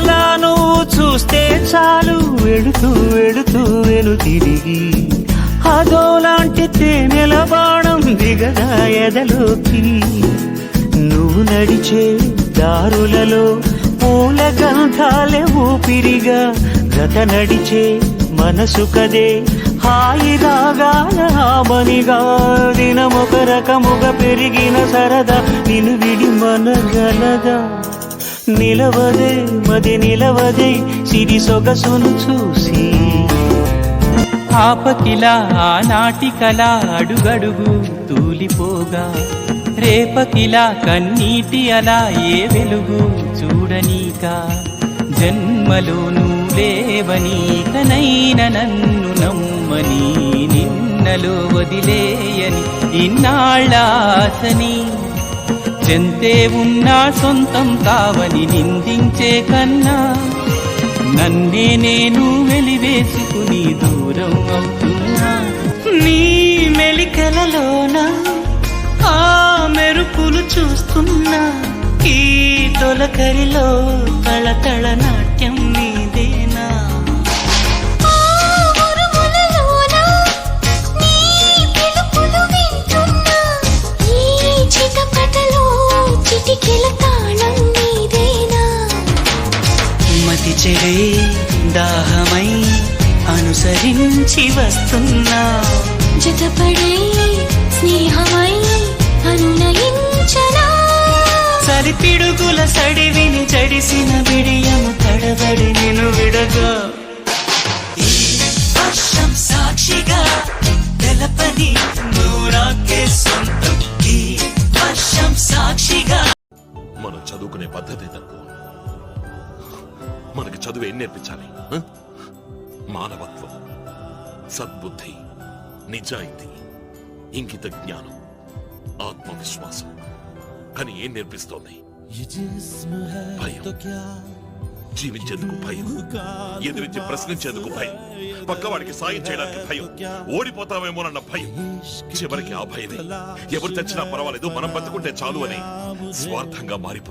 అలా నువ్వు చూస్తే చాలు. వెడుతూ వెడుతూ వెను తిరిగి. అదోలాంటి తేనెల బాణం దిగదా ఎదలోకి. నువ్వు నడిచే దారులలో పూల గంధాలే ఊపిరిగా. గత నడిచే మనసు కదే హాయి రాగాల ఆమనిగా దినమొక రకముగా పెరిగిన సరదా నిన్ను విడి మనగలదా నిలవదే మది నిలవదే సిరి సొగసును చూసి. ఆపకిలా ఆనాటి కళ అడుగడుగు తూలిపోగా. రేపకిలా కన్నీటి అలా ఏ వెలుగు చూడనీక. జన్మలోను లేవనీకనైన నన్ను నమ్మని నిన్నలో వదిలేయని ఇన్నాళ్ళాసని చెంతే ఉన్నా సొంతం కావని నిందించే కన్నా నన్నే నేను వెలివేసుకుని దూరం అవుతున్నా. నీ మెలికలలోన ఆ మెరుపులు చూస్తున్నా. ఈ తొలకరిలో తళతళ నాట చెడే దాహమై అనుసరించి వస్తున్నా. జతపడే స్నేహమై అనునయించనా? సరిపిడుగుల సడివిని జడిసిన బిడియము తడబడి నేను విడగా. ఈ వర్షం సాక్షిగా తెలపని నూరాకే సొంతం. ఈ వర్షం సాక్షిగా చదువు ఏం నేర్పించాలి? మానవత్వం సద్బుద్ధి నిజాయితీ ఇంకిత జ్ఞానం ఆత్మవిశ్వాసం. కానీ ఏం నేర్పిస్తోంది? భయం. జీవించేందుకు భయం. ఎదిరించి ప్రశ్నించేందుకు భయం. పక్కవాడికి సాయం చేయడానికి భయం. ఓడిపోతామేమోనన్న భయం. చివరికి ఆ భయమే. ఎవరు తెచ్చినా పర్వాలేదు. మనం బతుకుంటే చాలు అని స్వార్థంగా మారిపోతుంది.